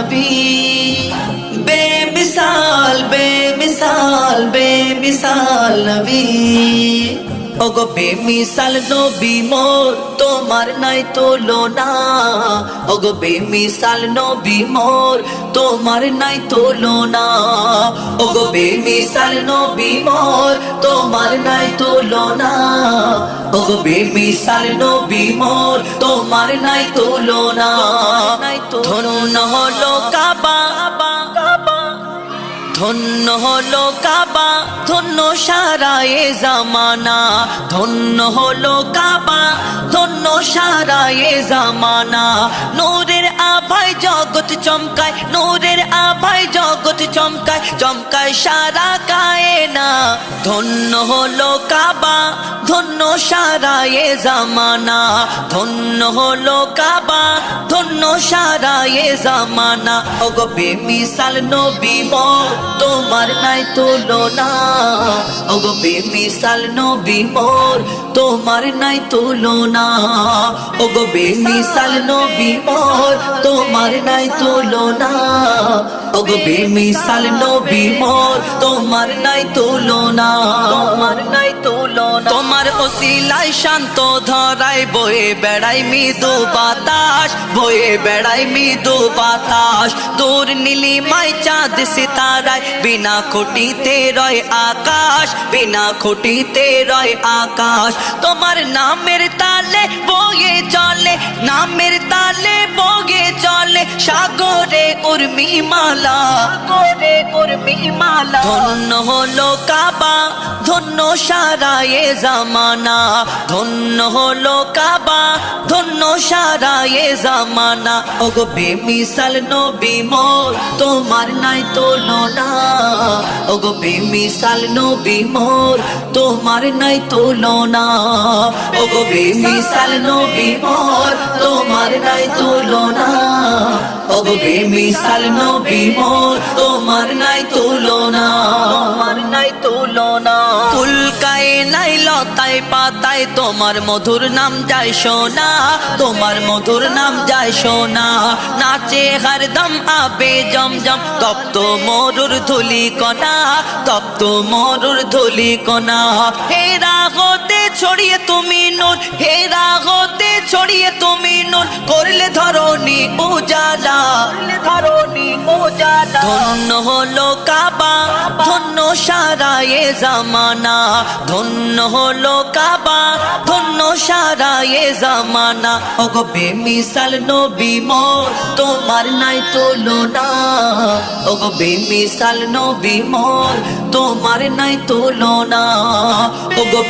নবী বেমিসাল বেমিসাল বেমিসাল নবী ওগো বেমিসাল নবী মোর তোমার নাই তুলনা ওগো বেমিসাল নবী মোর তোমার নাই তুলনা ওগো বেমিসাল নবী মোর তোমার নাই তুলনা ওগো বেমিসাল নবী মোর, তোমার নাই তুলনা। ধন্য হলো কাবা। ধন্য হলো কাবা, ধন্য সারা এ জামানা। ধন্য হলো কাবা, ধন্য সারা এ জামানা। আভায় জগৎ চমকায়, নূরের আভায় জগৎ চমকায় চমকায় সারা কায়ে না। ধন্য হলো কাবা, ধন্য সারায়ে জামানা। ধন্য হলো কাবা, ধন্য সারায়ে জামানা। ওগো বেমিসাল নবী তোমার নাই তুলনা। ওগো বেমিসাল নবী মোর, তোমার নাই তুলনা। ওগো বেমিসাল নবী মোর, তোমার নাই তুলনা। ওগো বেমিসাল নবী মোর, তোমার নাই তুলনা। তোমার নাই তুলনা। তোমার ওসিলায় শান্ত ধরাই বয়ে বেড়াই মৃদু বাতাস বয়ে বেড়াই মৃদু বাতাস। দূর নীলিমায় চাঁদ সিতারায় বিনা খুঁটিতে রয় আকাশ বিনা খুঁটিতে রয় আকাশ। তোমার নামের তালে বয়ে চলে নামের তালে বয়ে চলে সাগরে উর্মি মালা। সাগরে উর্মি মালা। ধন্য হলো কাবা ধন্য সারা এ জামানা, ধন্য হলো কাবা, ধন্য সারা এ জামানা। ওগো বেমিসাল নবী মোর, তোমার নাই তুলনা ওগো বেমিসাল নবী মোর, তোমার নাই তুলনা ওগো বেমিসাল নবী মোর, তোমার নাই তুলনা ওগো বেমিসাল নবী মোর, তোমার নাই তুলনা নাই তুলনা ফুলকায় নাই, লতায় পাতায়, তোমার মধুর নাম যায় সোনা। তোমার মধুর নাম যায় সোনা। নাচে হরদম, আবে জমজম, তপ্ত মরুর ধুলি কণা তপ্ত মরুর ধুলি কণা হেরা হতে ছড়িয়ে তুমি নূর হেরা হতে ছড়িয়ে তুমি নূর করলে ধরনি উজালা। উজালা ধন্য হলো কাবা ধন্য সারা এ জামানা। ধন্য হলো কাবা ধন্য সারা এ জামানা। ওগো বেমিসাল নবী মোর তোমার নাই তুলনা। ওগো বেমিসাল নবী মোর তোমার নাই তুলনা। ওগো